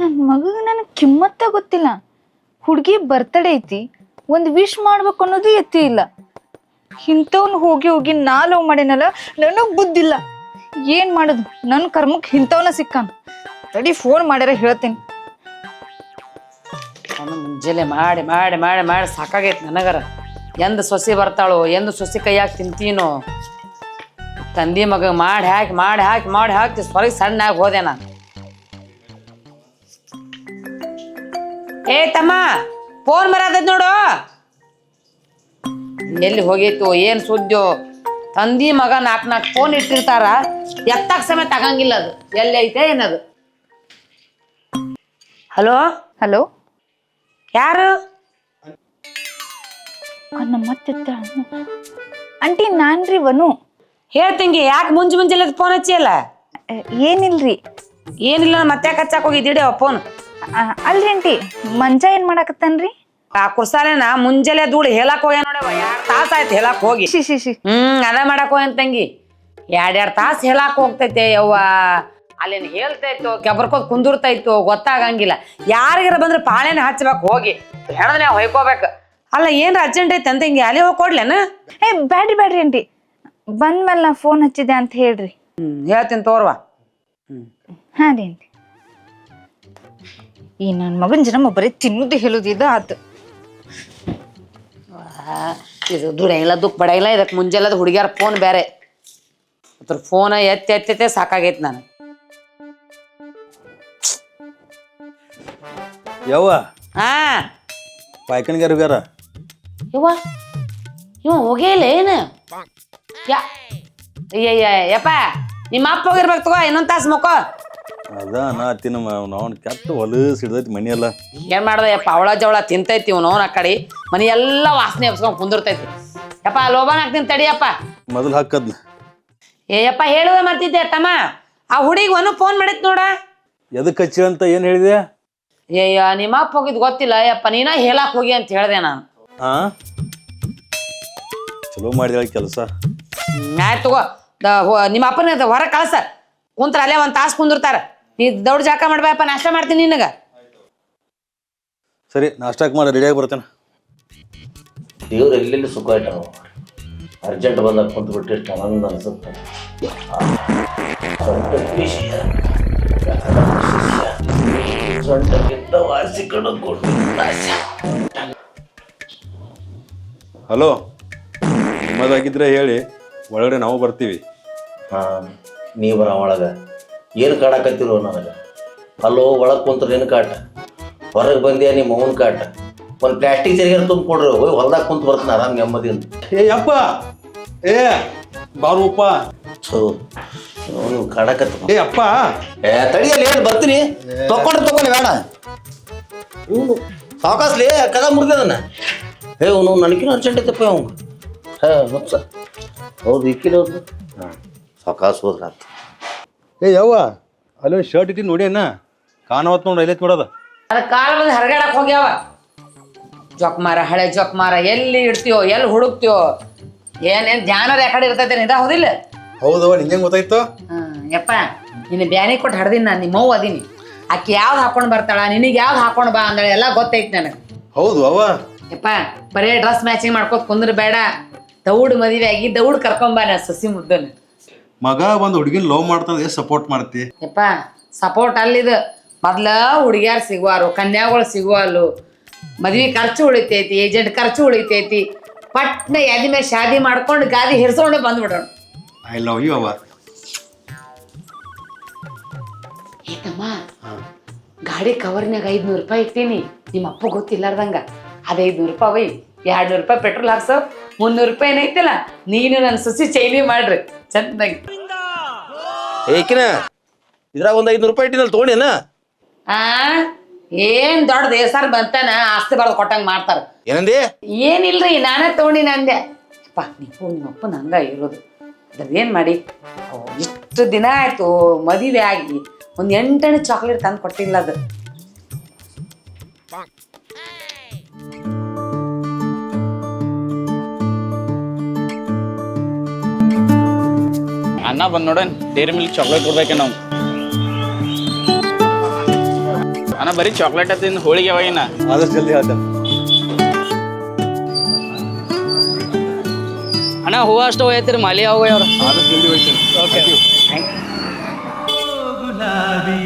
ನನ್ನ ಮಗ ನನಗೆ ಕಿಮ್ಮತ್ತ ಗೊತ್ತಿಲ್ಲ. ಹುಡುಗಿ ಬರ್ತಡೇ ಐತಿ. ಒಂದು ವಿಶ್ ಮಾಡ್ಬೇಕು ಅನ್ನೋದು ಎತ್ತಿ ಇಲ್ಲ. ಇಂಥವ್ನು ಹೋಗಿ ಹೋಗಿ ನಾ ಲವ್ ಮಾಡೇನಲ್ಲ, ನನಗ್ ಬುದ್ಧಿಲ್ಲ ಏನ್ ಮಾಡೋದು? ನನ್ನ ಕರ್ಮಕ್ಕೆ ಇಂಥವನ ಸಿಕ್ಕಾನ. ತಡಿ ಫೋನ್ ಮಾಡ್ಯಾರ ಹೇಳ್ತೀನಿ. ನಾನು ಮುಂಜಾನೆ ಮಾಡಿ ಮಾಡಿ ಮಾಡಿ ಮಾಡಿ ಸಾಕಾಗೈತೆ ನನಗರ. ಎಂದ ಸೊಸಿ ಬರ್ತಾಳೋ, ಎಂದು ಸೊಸಿ ಕೈಯಾಗಿ ತಿಂತೀನೋ. ತಂದಿ ಮಗ ಮಾಡಿ ಹಾಕಿ ಮಾಡಿ ಹಾಕಿ ಮಾಡಿ ಹಾಕಿ ಹೊರಗೆ ಸಣ್ಣ ಆಗಿ ಹೋದೆ ನಾನು. ಏ ತಮ್ಮ ಫೋನ್ ಬರತೈತಿ ನೋಡು. ಎಲ್ಲಿ ಹೋಗೈತು ಏನು ಸುದ್ದಿಯೋ. ತಂದಿ ಮಗ ನಾಲ್ಕು ನಾಲ್ಕು ಫೋನ್ ಇಟ್ಟಿರ್ತಾರ ಎತ್ತಾಗ ಸಮಯ ತಗಂಗಿಲ್ಲ ಅದು. ಎಲ್ಲಿ ಐತೆ ಏನದು? ಹಲೋ? ಹಲೋ? ಯಾರು? ಅಂಟಿ ಮತ್ತೆ ಆಂಟಿ ನಾನ್ರಿ ವನು. ಹೇಳ್ತಂಗೆ ಯಾಕೆ ಮುಂಜ್ ಮುಂಜಾನೆ ಫೋನ್ ಹಚ್ಚಿಯಲ್ಲ? ಏನಿಲ್ಲ ಏನಿಲ್ರಿ? ಏನಿಲ್ಲ ಮತ್ತೆ ಕಚ್ಚಾಕ್ ಹಚ್ಚಾಕ್ ಹೋಗಿದ್ದೀಡಿ ಫೋನ್ ಅಲ್ರಿ ಆಂಟಿ ಮಂಜ ಏನ್ ಮಾಡಾಕತ್ತಾನ್ರಿ? ಆ ಕುರ್ಸಾಲೆನ ಮುಂಜಾನೆ ಧೂಳು ಹೇಳಕ್ ಹೋಗ್ಯ ನೋಡವ ಎರಡ್ ತಾಸ ಆಯ್ತು ಹೇಳಕ್ ಹೋಗಿ. ಶಿ ಶಿ ಶಿ ಹ್ಮ್ ಅದ ಮಾಡಕ್ ಹೋಗ್ಯಾನ ತಂಗಿ. ಎರಡೆರಡು ತಾಸು ಹೇಳಕ್ ಹೋಗ್ತೈತೆ ಯವ್ವ. ಅಲ್ಲೇನ್ ಹೇಳ್ತೈತೋ ಕೆಬರ್ಕೋದ್ ಕುಂದಿರ್ತೈತೋ ಗೊತ್ತಾಗಂಗಿಲ್ಲ. ಯಾರಿಗಾರ ಬಂದ್ರೆ ಪಾಳೆನ ಹಚ್ಬೇಕು ಹೋಗಿ. ಹೆಣದನೆ ಹೊಯ್ಕೋಬೇಕು. ಅಲ್ಲ ಏನ್ ಅರ್ಜೆಂಟ್ ಐತೆ ಅಂತ ಹಿಂಗೆ ಅಲ್ಲಿ ಹೋಗಿ ಕೊಡ್ಲೇನ ಏ ಬ್ಯಾಡ್ರಿ ಬ್ಯಾಡ್ರಿ ಆಂಟಿ ಬಂದ್ಮೇಲೆ ನಾ ಫೋನ್ ಹಚ್ಚಿದೆ ಅಂತ ಹೇಳ್ರಿ. ಹ್ಮ್ ಹೇಳ್ತೀನಿ ತೋರ್ವಾ. ಹ್ಮ್. ಹಾ ರೀ ಆಂಟಿ ಈ ನನ್ನ ಮಗನ ಜನ್ಮ ಬರೀ ತಿನ್ನುದು ಹೇಳುದು ಇದು ಆತು. ಇದು ದುಡಿಯಂಗಿಲ್ಲ ದುಃಖ ಬಡಿಯಲ್ಲ ಇದಕ್ಕೆ ಮುಂಜಾನೆ ಹುಡುಗಿಯರ ಫೋನ್ ಬೇರೆ ಅದ್ರ ಫೋನ್ ಎತ್ತಿ ಎತ್ತೆ ಸಾಕಾಗೈತೆ ನಾನು ಯವ್ವ? ಹಾ. ಪಾಯ್ಕಣ್ಗಾರ ಬೇರ ಯವ್ವ ಇವ ಹೋಗೇ ಇಲ್ಲ ಏನು? ಯಾ ಅಯ್ಯಯ್ಯ ಯಪ್ಪ ನಿಮ್ಮ ಅಪ್ಪ ಹೋಗಿರ್ಬೇಕು ತಗೋ ಇನ್ನೊಂದು ತಾಸು ಮಕ್ಕೋ ಅದ ನಾ ತಿನ್ನ ನಾವು ಕೆಟ್ಟ ಹೊಲಸ್ ಹಿಡ್ದೈತಿ ಮನೆಯೆಲ್ಲ. ಏನ್ ಮಾಡ್ದೆ ಯಪ್ಪ ಅವಳ ಜವಳ ತಿಂತೈತಿ ಇವ್ನು ಆ ಕಡೆ. ಮನೆ ಎಲ್ಲ ವಾಸನೆ ಹಬ್ಸ್ಕೊಂಡ್ ಕುಂದಿರ್ತೈತಿ. ಯಪ್ಪ ಲೋಬಾನ್ ಹಾಕ್ತೀನಿ ತಡಿಯಪ್ಪ ಮೊದಲು ಹಾಕದ್ನ. ಏ ಅಪ್ಪ ಹೇಳುವ ಮರ್ತಿದ್ದೆ ತಮ್ಮ. ಆ ಹುಡುಗಿ ಒಂದು ಫೋನ್ ಮಾಡಿತ್ ನೋಡ. ಎದಕ್ಕೆ ಹಚ್ಚಿ ಅಂತ ಏನು ಹೇಳಿದೆ? ಏಯ್ಯ ನಿಮ್ಮ ಅಪ್ಪ ಹೋಗಿದ್ ಗೊತ್ತಿಲ್ಲ. ಯಪ್ಪ ನೀನ ಹೇಳಕ್ ಹೋಗಿ ಅಂತ ಹೇಳ್ದೆ ನಾನು. ಹಾ ಚಲೋ ಮಾಡಿದ ಕೆಲಸ. ಆಯ್ತು ಆಯ್ತ್ ತಗೋ. ದ- ಹೊ- ನಿಮ್ಮ ಅಪ್ಪನ ಹೊರ ಕಳ್ಸ. ಕುಂತ್ರ ಅಲ್ಲೇ ಒಂದ್ ತಾಸ್ ಕುಂದಿರ್ತಾರ. ನೀ ದೌಡ್ ಜಾಕ ಮಾಡ್ಬೇಕಪ್ಪ ನಾಷ್ಟ ಮಾಡ್ತೀನಿ ನಿನಗ. ಸರಿ ನಾಷ್ಟಾಕ್ ಮಾಡಿ ರೆಡಿಯಾಗಿ ಬರ್ತೇನೆ. ದೇವ್ರು ಎಲ್ಲೆಲ್ಲಿ ಸುಖ ಇಟ್ಟ ಅರ್ಜೆಂಟ್ ಬಂದಾಗ ಕುಂತು ಬಿಟ್ಟು ಎಷ್ಟು ಆನಂದ ಅನಿಸುತ್ತೆ. ಸೊಂಟಕ್ಕೆ ಶಿಷ್ಯ, ಶಿಷ್ಯ, ಸೊಂಟಕ್ಕಿಂತ ವಾಸಿ ಕಡಕೊಂಡು ಹಲೋ ನಿಮ್ಮದಾಗಿದ್ರೆ ಹೇಳಿ ಒಳಗಡೆ ನಾವು ಬರ್ತೀವಿ. ಹಾಂ ನೀ ಬರ ಒಳಗೆ. ಏನು ಕಾಡಕತ್ತಿರೋ ನನಗೆ ಅಲ್ಲೋ ಒಳಗೆ ಕುಂತ್ರೆ ನಿನ್ನ ಕಾಟ ಹೊರಗೆ ಬಂದ್ಯಾ ನಿಮ್ಮ ಅವನ ಕಾಟ ಒಂದು ಪ್ಲಾಸ್ಟಿಕ್ ಚರಿಗಾರ ತುಂಬ ಕೊಡ್ರಿ ಹೋಗಿ ಹೊಲ್ದಾಗ ಕುಂತು ಬರ್ತೀನಿ ಆರಾಮ್ ನೆಮ್ಮದಿಯಿಂದ ಏ ಅಪ್ಪ ಏ ಬಾರುಪ್ಪ ಸೊ ಅವನು ಕಾಡಕತ್ತ ಏ ಅಪ್ಪ ಏ ತಡಿಯಲ್ಲಿ ಹೇಳಿ ಬರ್ತೀನಿ ತಕೊಂಡ್ರೆ ತಗೊಂಡು ಬೇಡ ಇವನು ಸಾವಕಾಸ್ಲಿ ಕದ ಮುರಿದದನ್ನ ಏ ಅವನು ನನಗಿನ ಅರ್ಜೆಂಟ್ ಐತಪ್ಪ ಅವ್ನು ಹೇ ಮುಚ್ಚ ಹೌದು ಇಕ್ಕಿನ ಹೌದು ಹಾಂ ಸಾವಕಾಸ್ ಹೋದ್ರ ಆತು ಏ ಯವ್ವ ಅಲ್ಲೊಂದು ಶರ್ಟ್ ಇಟ್ಟು ನೋಡಿ ಅಣ್ಣ. ಕಾಣವತ್ ನೋಡಿ ಎಲ್ಲೈತ್ ನೋಡೋದ ಅದ ಕಾಲ ಬಂದು ಹರಗಾಡಕ್ ಹೋಗ್ಯಾವ. ಜೊಕ್ಮಾರ ಹಳೆ ಜೊಕ್ಮಾರ ಎಲ್ಲಿ ಇಡ್ತೀಯೋ ಎಲ್ಲಿ ಹುಡುಕ್ತೀಯೋ ಏನೇನ್ ಧ್ಯಾನರ ಯಾಕಡೆ ಇರ್ತೈತೆ ನಿದ ಹೌದಿಲ್ಲ? ಹೌದವ ನಿಂಗೆ ಗೊತ್ತಾಯ್ತು? ಹ್ಮ್ ಯಪ್ಪ ನಿನ್ನ ಬ್ಯಾನಿ ಕೊಟ್ಟು ಹಡ್ದಿನಿ ನಾನು ನಿಮ್ಮ ಅವ್ವ ಅದೀನಿ. ಆಕೆ ಯಾವ್ದು ಹಾಕೊಂಡ್ ಬರ್ತಾಳ ನಿನಗೆ ಯಾವ್ದು ಹಾಕೊಂಡು ಬಾ ಅಂದ್ರೆ ಎಲ್ಲ ಗೊತ್ತೈತೆ ನನಗೆ. ಹೌದು ಅವ್ವ. ಯಪ್ಪ ಬರೇ ಡ್ರೆಸ್ ಮ್ಯಾಚಿಂಗ್ ಮಾಡ್ಕೊತ ಕುಂದ್ರ ಬೇಡ ದೌಡ್ ಮದುವೆ ಆಗಿ ದೌಡ್ ಕರ್ಕೊಂಬಾ ನಾ ಸಸಿ ಮುದ್ದನ. ಮಗ ಒಂದು ಹುಡುಗಿನ ಲವ್ ಮಾಡ್ತಾನೆ ಎಷ್ಟು ಸಪೋರ್ಟ್ ಮಾಡ್ತಿ. ಯಪ್ಪ ಸಪೋರ್ಟ್ ಅಲ್ಲಿದು. ಮೊದ್ಲ ಹುಡುಗಿಯಾರು ಸಿಗುವಾರು ಕನ್ಯಾಗಳು ಸಿಗುವಲ್ಲು. ಮದ್ವೆ ಖರ್ಚು ಉಳಿತೈತಿ ಏಜೆಂಟ್ ಖರ್ಚು ಉಳಿತೈತಿ. ಪಟ್ನ ಎದಿ ಮೇಲೆ ಶಾದಿ ಮಾಡ್ಕೊಂಡು ಗಾದಿ ಹಿರ್ಸ್ಕೊಂಡು ಬಂದ್ಬಿಡೋಣ. ಐ ಲವ್ ಯು ಅವ ಗಾಡಿ ಕವರ್ನಾಗ ಐದ್ನೂರು ರೂಪಾಯಿ ಇಟ್ಟೀನಿ. ನಿಮ್ಮ ಅಪ್ಪ ಗೊತ್ತಿಲ್ಲಾರ್ದಂಗ. ಅದ ಐದ್ನೂರು ರೂಪಾಯಿ ಒಯ್ ಎರಡು ರೂಪಾಯಿ ಪೆಟ್ರೋಲ್ ಹಾಕ್ಸೋ ಮುನ್ನೂರು ರೂಪಾಯಿ ಏನೈತಿಲ್ಲ ನೀನು ನನ್ನ ಸುಸಿ ಚೈನಿ ಮಾಡ್ರಿ. ಚಂದಾಗಿ. ಏಕಿನ ಇದ್ರಾಗ ಒಂದು ಐದ್ನೂರು ರೂಪಾಯಿ ಇಟ್ಟಿನಲ್ಲಿ ತೊಗೊಂಡೇನ ಆ ಏನ್ ದೊಡ್ಡ ದೇಸಾರ್ ಬಂತಾನ ಆಸ್ತಿ ಬರ್ದು ಕೊಟ್ಟಂಗ್ ಮಾಡ್ತಾರ. ಏನಂದಿ? ಏನಿಲ್ರಿ ನಾನೇ ತಗೊಂಡಿ ನಂದೆ ಅಪ್ಪ ನೀವು ನಿಮ್ಮ ಅಪ್ಪನ ಹಂಗ ಇರೋದು. ಅದೇನ್ ಮಾಡಿ? ಇಷ್ಟು ದಿನ ಆಯ್ತು ಮದುವೆ ಆಗಿ ಒಂದ್ ಎಂಟನೇ ಚಾಕ್ಲೇಟ್ ತಂದು ಕೊಟ್ಟಿಲ್ಲ ಅದು. ಅಣ್ಣ ಬಂದ್ ನೋಡೋಣ ಡೈರಿ ಮಿಲ್ಕ್ ಚಾಕ್ಲೇಟ್ ಕೊಡ್ಬೇಕೆ ನಾವು ಅಣ್ಣ ಬರೀ ಚಾಕ್ಲೇಟ್ ತಿಂದು ಹೋಳಿಗೆ ಅವಾಗಿನ ಆದಷ್ಟು ಜಲ್ದಿ ಹೇಳ್ತೇನೆ ಅಣ್ಣ ಹೂವು ಅಷ್ಟು ಹೋಯ್ತಿರಿ ಮಾಲಿ ಹೂವು ಅವ್ರು ಆದಷ್ಟು ಜಲ್ದಿ ಹೋಗ್ತೇನೆ ಓಕೆ ಸಾರಿ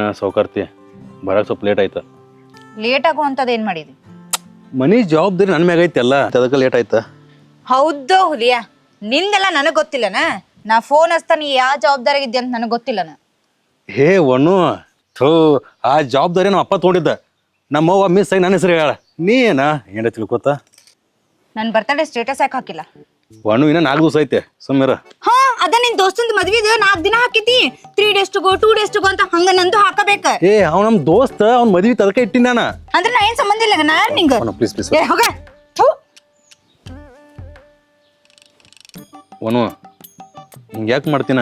ನಾ ಸೌಕರ್ತಿ. ಬರಕ್ಕೆ ಸ್ವಲ್ಪ ಲೇಟ್ ಆಯ್ತಾ. ಲೇಟ್ ಆಗುವಂಥದ್ದು ಏನು ಮಾಡಿದಿ? ಮನಿ ಜವಾಬ್ದಾರಿ ನನ್ನ ಮ್ಯಾಗ ಐತಿ ಅಲ್ಲ ಅದಕ್ಕೆ ಲೇಟ್ ಆಯ್ತಾ. ಹೌದ ಹುಲಿಯ ನಿಂದೆಲ್ಲ ನನಗೆ ಗೊತ್ತಿಲ್ಲನ? ನಾ ಫೋನ್ ಹಚ್ತಾನೆ ಯಾವ ಜವಾಬ್ದಾರಿ ಇದ್ದೆ ಅಂತ ನನಗೆ ಗೊತ್ತಿಲ್ಲನ? ಹೇ ಒಣ್ಣು ಥೋ ಆ ಜವಾಬ್ದಾರಿ ನಮ್ಮ ಅಪ್ಪ ತೊಗೊಂಡಿದ್ದ. ನಮ್ಮವ್ವ ಮಿಸ್ ಆಗಿ ನನ್ನ ಹೆಸರು ಹೇಳ ನೀ ಏನ ಏನ ತಿಳ್ಕೊತ? ನನ್ನ ಬರ್ತಡೇ ಸ್ಟೇಟಸ್ ಯಾಕೆ ಹಾಕಿಲ್ಲ? ಒಣ್ಣು ಇನ್ನ ನಾಲ್ಕು ದಿವಸ ಐತೆ ಸುಮ್ಮರ ಹಾ ಅದ ನಿನ್ ದೋಸ್ತಂದು ಮದ್ವಿದ ನಾಲ್ಕು ದಿನ ಹಾಕಿತಿ three days to go two days to go ಅಂತ ಹಂಗ ನಂದು ಹಾಕಬೇಕ. ಏ ಅವ್ ನಮ್ಮ ದೋಸ್ತ ಅವ್ನ ಮದ್ವಿ ತದಕ ಇಟ್ಟಿನ ನಾನು. ಅಂದ್ರೆ ನಾ ಏನ್ ಸಂಬಂಧ ಇಲ್ಲ ನಾ ಯಾರ್ ನಿಂಗ ಪ್ಲೀಸ್ ಪ್ಲೀಸ್ ಏ ಹೋಗ. ಥು. ಒನು ಹಿಂಗೆ ಯಾಕೆ ಮಾಡ್ತೀನ?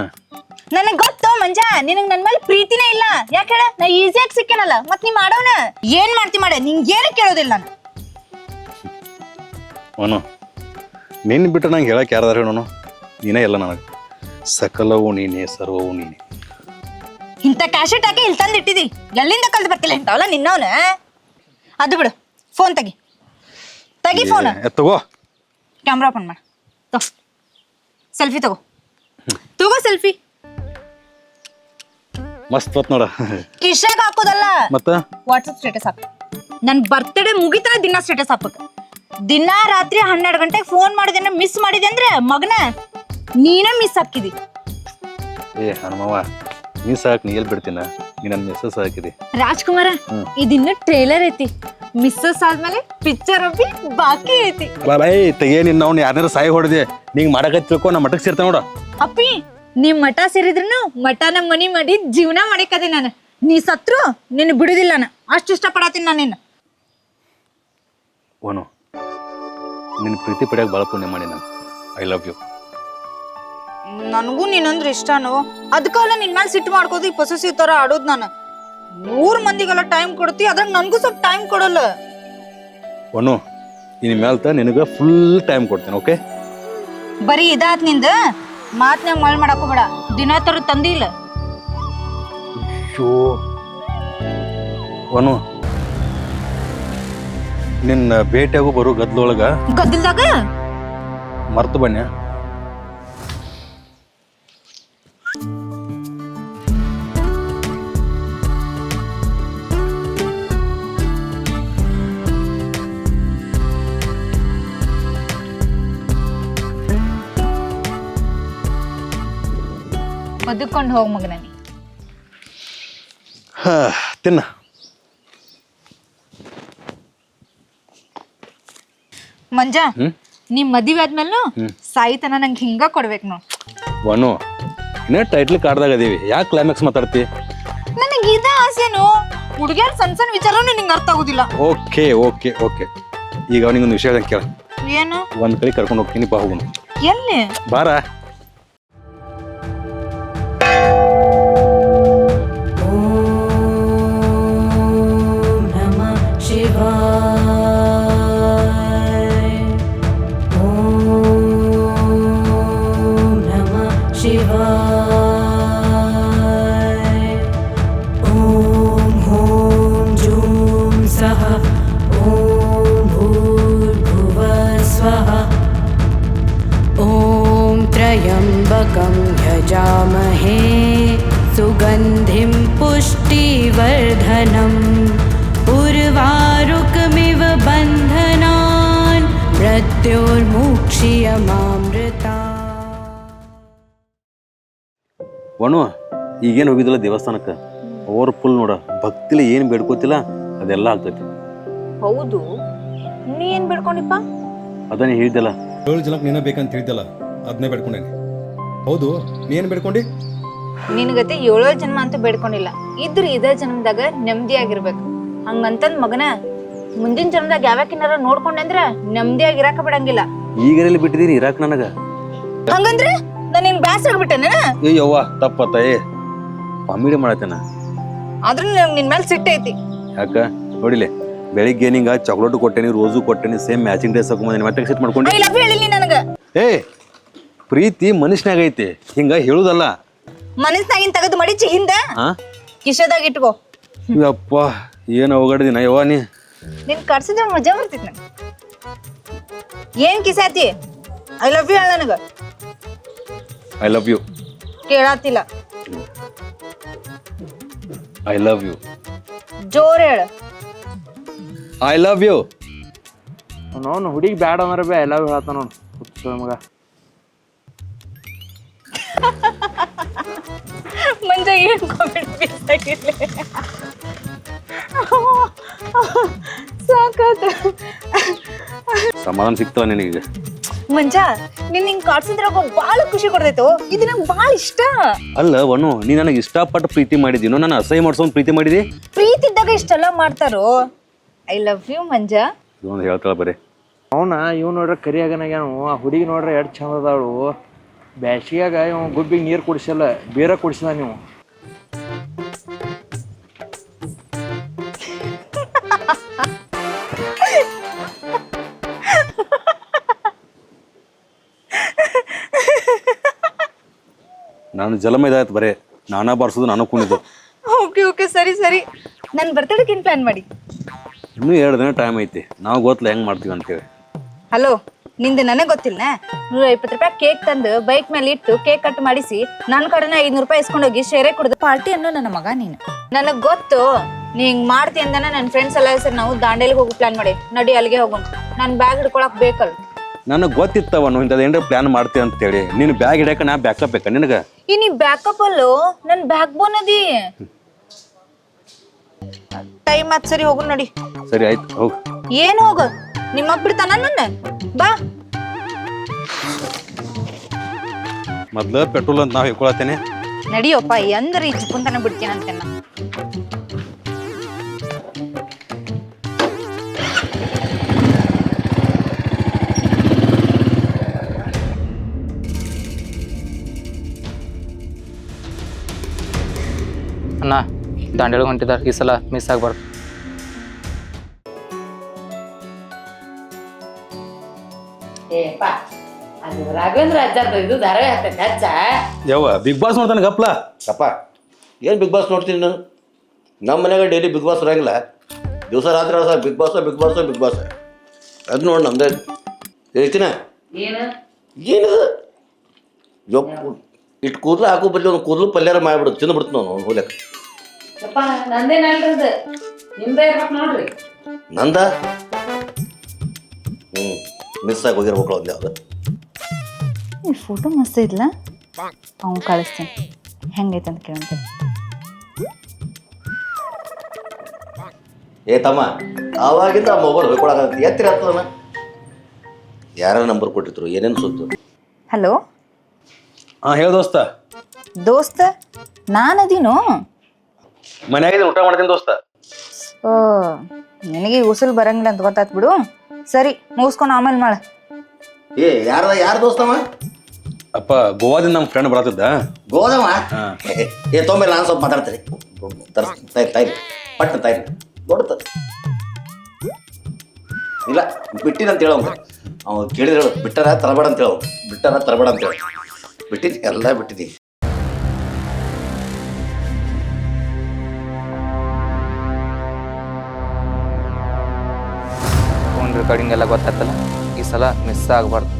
ನನಗ್ ಗೊತ್ತು ಮಂಜ ನಿನಗೆ ನನ್ನ ಮೇಲೆ ಪ್ರೀತಿನೇ ಇಲ್ಲ. ಯಾಕೆ ಹೇಳ? ನಾ ಈಸಿಯಾಗಿ ಸಿಕ್ಕೇನಲ್ಲ. ಮತ್ ನೀ ಮಾಡೋಣ ಏನು ಮಾಡ್ತಿ ಮಾಡ? ನಿಂಗ್ ಏನು ಕೇಳೋದಿಲ್ಲ ನಾನು. ಅವನು ನಿನ್ನ ಬಿಟ್ಟು ನಂಗೆ ಹೇಳಕ್ಕೆ ಯಾರ್ದಾರ ಹೇಳೋನು? ನೀನೇ ಎಲ್ಲ ನನಗೆ. ಸಕಲವು ನೀನೇ ಸರ್ವವು ನೀನೇ. ಇಂಥ ಕ್ಯಾಶೆಟ್ ಹಾಕಿ ಇಲ್ಲಿ ತಂದು ಇಟ್ಟಿದಿ. ಎಲ್ಲಿಂದ ಕಲ್ದು ಬರ್ತಿಲ್ಲ ಇಂಥವಲ್ಲ ನಿನ್ನವನ? ಅದು ಬಿಡು ಫೋನ್ ತೆಗಿ. ತೆಗಿ ಫೋನ್ ತಗೋ. ಕ್ಯಾಮ್ರಾ ಓಪನ್ ಮಾಡ. ತಗೋ. ಸೆಲ್ಫಿ ತಗೋ. ತಗೋ ಸೆಲ್ಫಿ ಮಸ್ತ್ ಬತ್ ನೋಡ. ಕಿಶಾಗ ಹಾಕೋದಲ್ಲ? ಮತ್ತೆ? ವಾಟ್ಸಪ್ ಸ್ಟೇಟಸ್ ಹಾಕು. ನನ್ನ ಬರ್ತ್ಡೇ ಮುಗಿತಾ ದಿನ ಸ್ಟೇಟಸ್ ಹಾಕ್ಬೇಕು ದಿನ ರಾತ್ರಿ ಹನ್ನೆರಡು ಗಂಟೆಗೆ ಫೋನ್ ಮಾಡಿದೆ ಮಿಸ್ ಮಾಡಿದೆ ಅಂದ್ರೆ ಮಗನ? ನೀನೇ ಮಿಸ್ ಹಾಕಿದಿ. ಏ ಹನುಮವ್ವ ಮಿಸ್ ಹಾಕಿ ನೀ ಎಲ್ಲಿ ಬಿಡ್ತೀನ? ನೀ ನನ್ನ ಮಿಸ್ಸಸ್ ಹಾಕಿದಿ. ರಾಜ್ಕುಮಾರ ಇದಿನ್ನು ಟ್ರೇಲರ್ ಐತಿ. ಮಿಸ್ಸಸ್ ಆದ್ಮೇಲೆ ಪಿಕ್ಚರ್ ಒಬ್ಬಿ ಬಾಕಿ ಐತಿ. ಬಾಯ್ ತೆಗೆ ನಿನ್ನ ಅವ್ನು ಯಾರನ್ನ ಸಾಯಿ ಹೊಡೆದೆ. ನಿಂಗೆ ಮಾಡಕತ್ತಿ ತಿಳ್ಕೊ ನಾ ಮಠಕ್ಕೆ ಸೇರ್ತಾ ನೋಡ. ಅಪ್ಪಿ ನಿಮ್ ಮಠ ಸೇರಿದ್ರು ಮಠ ನಮ್ ಮನಿ ಮಾಡಿ ಜೀವನ ಮಾಡಿಕದೆ ನಾನು. ನೀ ಸತ್ರು ನಿನ್ನ ಬಿಡುದಿಲ್ಲ ನಾನು. ಅಷ್ಟು ಇಷ್ಟಪಡತ್ತೀನಿ ನಾನು ನಿನ್ನ. ಓನು ನಿನ್ನ ಪ್ರೀತಿ ಪಡ್ಯಾಕ ಭಾಳ ಪುಣ್ಯ ಮಾಡಿ ನಾನು. ಐ ಲವ್ ಯು ನನಗೂ ನೀನಂದ್ರೆ ಇಷ್ಟನೋ? ಅದಕ್ಕಲ್ಲ ನಿನ್ ಮೇಲೆ ಸಿಟ್ಟು ಮಾಡ್ಕೋದು ಈ ಪೊಸೆಸಿವ್ ತರ ಆಡೋದು ನಾನು. ಮೂರ್ ಮಂದಿಗೆಲ್ಲ ಟೈಮ್ ಕೊಡ್ತಿ ಅದ್ರಾಗ ನನಗೂ ಸ್ವಲ್ಪ ಟೈಮ್ ಕೊಡಲ್ಲ. ಒನು ಮೇಲೆ ತ ನಿನಗೆ ಫುಲ್ ಟೈಮ್ ಕೊಡ್ತೀನಿ ಓಕೆ ಬರೀ ಇದಾತ್ನಿಂದ? ಮಾತ್ನ್ಯಾಗ ಮಳ್ ಮಾಡಕೋಬೇಡ ದಿನ ತರ ತಂದಿಲ್ಲ. ಅಯ್ಯೋ. ಒನು ನಿನ್ನ ಭೇಟಿಯಾಗು ಬರು ಗದ್ದಲೊಳಗ ಗದ್ದಲ್ದಾಗ ಮರ್ತು ಬನ್ಯ. ಬದುಕೊಂಡು ಹೋಗ್ ಮಗನ. ನೀ ಹಾ, ತಿನ್ನ. ಮಂಜ ನಿಮ್ ನೀ ಮದುವೆ ಆದ್ಮೇಲೆ ಸಾಯಿತನ ನಂಗೆ ಹಿಂಗ ಕೊಡ್ಬೇಕು ನೋ ಇನ್ನೇ ಟೈಟ್ಲ್ ಕಾಡ್ದಾಗ ಅದೀವಿ ಯಾಕೆ ಕ್ಲೈಮ್ಯಾಕ್ಸ್ ಮಾತಾಡ್ತಿ? ನನಗೆ ಇದ ಆಸೆನು ಹುಡುಗಿಯರ್ ಸಣ್ಣ ಸಣ್ಣ ವಿಚಾರನು ನಿಂಗೆ ಅರ್ಥ ಆಗುದಿಲ್ಲ. Okay okay okay. ಈಗ ಅವನಿಗೊಂದು ವಿಷಯ ಕೇಳ. ಏನು? ಒಂದ್ ಕಡೆ ಕರ್ಕೊಂಡು ಹೋಗ್ತೀನಿ ಬಾ ಹೋಗೋಣ ಎಲ್ಲಿ? ಬಾರ. ವಣು ಈಗೇನು ಹೋಗಿದ್ದಿಲ್ಲ ದೇವಸ್ಥಾನಕ್ಕೆ? ಓವರ್ ಫುಲ್ ನೋಡ. ಭಕ್ತಿಲಿ ಏನು ಬೇಡ್ಕೋತಿಲ್ಲ ಅದೆಲ್ಲ ಆಗ್ತೈತಿ. ಹೌದು. ನೀ ಏನು ಬೇಡ್ಕೊಂಡಿಪ್ಪ? ಅದನ್ನೇ ಹೇಳಿದ್ದಲ್ಲ. ಏಳು ಜನಕ್ಕೆ ನೀನ ಬೇಕಂತ ಹೇಳಿದ್ದಲ್ಲ ಅದನ್ನೇ ಬೇಡ್ಕೊಂಡೇನೆ. ಹೌದು ನೀ ಏನು ಬೇಡ್ಕೊಂಡಿ? ನಿನಗತೆ ಏಳೋ ಜನ್ಮ ಅಂತ ಬೇಡ್ಕೊಂಡಿಲ್ಲ. ಇದ್ರೆ ಇದೇ ಜನ್ಮದಾಗ ನೆಮ್ಮದಿಯಾಗಿರ್ಬೇಕು ಹಂಗಂತಂದ್ ಮಗನ ಮುಂದಿನ ಜನ್ಮದಾಗ ಯಾವ್ಯಾಕಿನಾರ ನೋಡ್ಕೊಂಡೆ ಅಂದ್ರೆ ನೆಮ್ಮದಿಯಾಗಿರಾಕ ಬಿಡಂಗಿಲ್ಲ. ಈಗರಲ್ಲಿ ಬಿಟ್ಟಿದೀನಿ ಇರಾಕ್ ನನಗ. ಹಂಗಂದ್ರೆ ನಾನು ನಿನ್ ಬ್ಯಾಸರ ಬಿಟ್ಟೆನ ಏ ಯವ್ವ ತಪ್ಪತ್ತ ಏ ಕಾಮಿಡಿ ಮಾಡತ್ತೇನ? ಆದ್ರೂ ನಂಗೆ ನಿನ್ ಮೇಲೆ ಸಿಟ್ಟೈತಿ ಯಾಕ? ನೋಡಿಲೆ ಬೆಳಿಗ್ಗೆ ನಿಂಗ ಚಾಕ್ಲೇಟ್ ಕೊಟ್ಟೇನಿ ರೋಸು ಕೊಟ್ಟೇನಿ ಸೇಮ್ ಮ್ಯಾಚಿಂಗ್ ಡ್ರೆಸ್ ಹಾಕೊಂಬಂದಿನಿ ಮತ್ತೆ ಸೆಟ್ ಮಾಡ್ಕೊಂಡಿ. ಐ ಲವ್ ಹೇಳಿನಿ ನನಗ. ಏ ಪ್ರೀತಿ ಮನುಷ್ಯನಾಗ ಐತಿ ಹಿಂಗ ಹೇಳುದಲ್ಲ. ಮನಸ್ನಾಗಿನ್ ತೆಗೆದು ಮಡಿಚಿ ಹಿಂದ. ಹಾ ಕಿಶದಾಗ ಇಟ್ಕೋ. ಯಪ್ಪ ಏನು ಅವಗಡ್ದಿನ ಯವ್ವ ನೀ? ನಿನ್ ಕರ್ಸಿದ್ರೆ ಮಜಾ ಬರ್ತಿದ್ನ ನಂಗೆ. ಏನ್ ಕಿಸಾತಿ ಐ ಲವ್ ಯು ಹೇಳ ನನಗ ಐ ಲವ್ ಯು ಕೇಳಾತಿಲ್ಲ ಐ ಲವ್ ಯು ಜೋರ್ ಹೇಳ ಐ ಲವ್ ಯು ಅವನು ಹುಡುಗಿ ಬ್ಯಾಡ ಅಂದ್ರೆ ಬೇ ಎಲ್ಲ ಹೇಳತ್ತ ನೋಡು ಹುಚ್ಚ ಮಗ ಮಂಜ ಏನ್ ಕಾಮೆಂಟ್ ಬೇಕಾಗಿಲ್ಲ ಸಾಕಾತ ಸಮಾಧಾನ ಸಿಗ್ತಾವ ನಿನಗೆ? ಮಂಜ ನೀನ್ ಹಿಂಗ್ ಕಾಡ್ಸಿದ್ರ ಬಾಳ ಖುಷಿ ಕೊಡ್ತೈತು? ಇದು ನಂಗೆ ಬಾಳ ಇಷ್ಟ. ಅಲ್ಲ ವನು ನೀ ನನಗೆ ಇಷ್ಟಪಟ್ಟು ಪ್ರೀತಿ ಮಾಡಿದೀನೋ ನಾನು ಅಸಹ್ಯ ಮಾಡ್ಸೋನ್ ಪ್ರೀತಿ ಮಾಡಿದಿ? ಪ್ರೀತಿ ಇದ್ದಾಗ ಇಷ್ಟೆಲ್ಲ ಮಾಡ್ತಾರೋ? I love you Manja. ಇದೊಂದು ಹೇಳ್ತಾಳ ಬರೀ. ಅವನ ಇವ್ ನೋಡ್ರೆ ಕರಿ ಆಗನಾಗ್ಯಾನು? ಆ ಹುಡುಗಿ ನೋಡ್ರೆ ಎಷ್ಟು ಚಂದ ಅದಾಳು. ಬ್ಯಾಸಿಗ್ಯಾಗ ಇವ್ ಗುಬ್ಬಿಗೆ ನೀರು ಕುಡಿಸಲ್ಲ ಬೇರೆ ಕುಡಿಸಿದ ನೀವು ನಾನು ಜಲಮ ಇದಾಯ್ತು ಬರೇ ನಾನಾ ಬಾರಿಸೋದು ನಾನು ಕುಣಿದು. ಓಕೆ ಓಕೆ ಸರಿ ಸರಿ. ನನ್ ಬರ್ತಡೇಗೆ ಏನು ಪ್ಲಾನ್ ಮಾಡಿ. ಇನ್ನೂ ಎರಡು ದಿನ ಟೈಮ್ ಐತಿ. ನಾವು ಗೊತ್ತಲ್ಲ ಹೆಂಗ್ ಮಾಡ್ತೀವಿ ಅಂತೇಳಿ ಹಲೋ ನಿಂದು ನನಗೆ ಗೊತ್ತಿಲ್ಲ ನೂರ ಇಪ್ಪತ್ತು ರೂಪಾಯಿ ಕೇಕ್ ತಂದು ಬೈಕ್ ಮೇಲೆ ಇಟ್ಟು ಕೇಕ್ ಕಟ್ ಮಾಡಿಸಿ ನನ್ನ ಕಡೆನ ಐನೂರು ರೂಪಾಯಿ ಇಸ್ಕೊಂಡು ಹೋಗಿ ಶೇರೆ ಕುಡ್ದು. ಪಾರ್ಟಿ ಅನ್ನೋ ನನ್ನ ಮಗ ನೀನು. ನನಗೆ ಗೊತ್ತು. ನೀ ಹಿಂಗ್ ಮಾಡ್ತಿ ಅಂದನ ನನ್ನ ಫ್ರೆಂಡ್ಸ್ ಎಲ್ಲ ಹೆಸರು ನಾವು ದಾಂಡೇಲಿಗೆ ಹೋಗಿ ಪ್ಲಾನ್ ಮಾಡಿ. ನಡಿ ಅಲ್ಲಿಗೆ ಹೋಗೋಣ. ನನ್ನ ಬ್ಯಾಗ್ ಹಿಡ್ಕೊಳಕ್ ಬೇಕಲ್ಲ ನನಗೆ ಗೊತ್ತಿತ್ತವನು ಇಂಥದ್ದು ಏನಾರ ಪ್ಲಾನ್ ಮಾಡ್ತೀವಿ ಅಂತೇಳಿ ನೀನು ಬ್ಯಾಗ್ ಹಿಡಿಯಕ್ಕೆ ನಾ ಬ್ಯಾಕಪ್ ಬೇಕಾ ನಿನಗೆ? ಈ ನೀ ಬ್ಯಾಕಪ್ ಅಲ್ಲೋ? ನನ್ ಬ್ಯಾಕ್ ಬೋನ್ ಅದಿ. ಟೈಮ್ ಆತ್ ಸರಿ ಹೋಗು ನಡಿ. ಸರಿ ಆಯ್ತು ಹೋಗು. ಏನ್ ಹೋಗ? ನಿಮ್ಮ ಬಿಡ್ತಾನ ನನ್ನ? ಬಾ. ಮೊದ್ಲ ಪೆಟ್ರೋಲ್ ಅಂತ ನಾವ್ ಹೇಳ್ಕೊಳತ್ತೇನೆ. ನಡಿಯಪ್ಪ ಎಂದ್ರ ಈ ಚಿಕ್ಕುಂತನ ಬಿಡ್ತೀನಿ ಅಂತೇನ ದಾಂಡೇಳಿ ಹೊಂಟಿದ್ದಾರೆ ಈ ಸಲ ಮಿಸ್ ಆಗಬಾರ್ದು. ಏಪ್ಪ ಅದು ರಾಘವೇಂದ್ರ ಅಜ್ಜಾರ್ದು ಇದು ಧಾರಾವಾಹಿ ಆಗ್ತೈತೆ ಹಚ್ಚ ಯವ್ವ ಬಿಗ್ ಬಾಸ್ ನೋಡ್ತಾನೆ ಗಪ್ಲ? ಅಪ್ಪ ಏನು ಬಿಗ್ ಬಾಸ್ ನೋಡ್ತೀನಿ ನಾನು? ನಮ್ಮ ಮನೆಯಾಗ ಡೈಲಿ ಬಿಗ್ ಬಾಸ್ ಇರೋಂಗಿಲ್ಲ. ದಿವಸ ರಾತ್ರಿ sir big boss big boss big boss. ಅದು ನೋಡಿ ನಮ್ದೇ. ಹೇಳ್ತೀನ? ಏನು? ಏನಿದು ಯಪ್ಪ ಇಟ್ಟು ಕೂದಲು ಹಾಕೋ ಬದಲು ಒಂದು ಕೂದಲು ಪಲ್ಯಾರ ಮಾಡಿಬಿಡು ತಿಂದ್ಬಿಡ್ತು ನಾನು ಹೋಗ್ಲಕ್ಕ. ಯಪ್ಪ ನಂದೇನಲ್ರಿ ಇದು ನಿಮ್ದೇ ಇರ್ಬೇಕು ನೋಡ್ರಿ. ನಂದ? ಹ್ಞೂ ಮಿಸ್ ಆಗಿ ಹೋಗಿರ್ಬೇಕು ಯಾವ್ದು? ಈ ಫೋಟೋ ಮಸ್ತ್ ಐತ್ಲ ಅವ್ನು ಕಳಿಸ್ತೀನಿ. ಹೆಂಗೈತೆ ಅಂತ ಕೇಳಂತ ಏ ತಮ್ಮ ಆವಾಗಿಂದ ಆ ಮೊಬೈಲ್ ಹೊಯ್ಕೊಳಕ ಎತ್ತಿರ ಹತ್ತದನ ಯಾರ ನಂಬರ್ ಕೊಟ್ಟಿದ್ರು ಏನೇನು ಸುತ್ತು? ಹಲೋ ಹಾಂ ಹೇಳ ದೋಸ್ತ. ದೋಸ್ತ ನಾನದೀನು? ಮನ್ಯಾಗ ಊಟ ಮಾಡ್ತೀನಿ ದೋಸ್ತ. ಓ ನಿನಗೆ ಉಸಿಲ್ ಬರಂಗಿಲ್ಲ ಅಂತ ಗೊತ್ತಾತ್ ಬಿಡು. ಸರಿ ಮುಗಿಸ್ಕೊಂಡು ಆಮೇಲೆ ಮಾಡ. ಏ ಯಾರದ ಯಾರ ದೋಸ್ತವ ಅಪ್ಪ ಗೋವಾದಿಂದ ನಮ್ಮ ಫ್ರೆಂಡ್ ಬರತ್ತಿದ್ದ. ಗೋವಾದವ. ಏ ತೊಂಬೆ ನಾನು ಸ್ವಲ್ಪ ಮಾತಾಡ್ತೀನಿ. ತಾಯಿ ತಾಯಿ ಪಟ್ಟ ತಾಯಿ ದೊಡ್ಡ ಇಲ್ಲ ಬಿಟ್ಟಿನ ಅಂತ ಹೇಳೋ ಅವ್ನು ಕೇಳಿದ್ರೆ ಹೇಳು ಬಿಟ್ಟಾರ ತರಬೇಡ ಅಂತ ಹೇಳೋ. ಬಿಟ್ಟರ ತರಬೇಡ ಅಂತ ಹೇಳು. ಬಿಟ್ಟಿದ್ದಿ ಎಲ್ಲ ಬಿಟ್ಟಿದ್ದಿ ರೆಕಾರ್ಡಿಂಗ್ ಎಲ್ಲ ಗೊತ್ತಾಗ್ತಲ್ಲ? ಈ ಸಲ ಮಿಸ್ ಆಗ್ಬಾರ್ದು.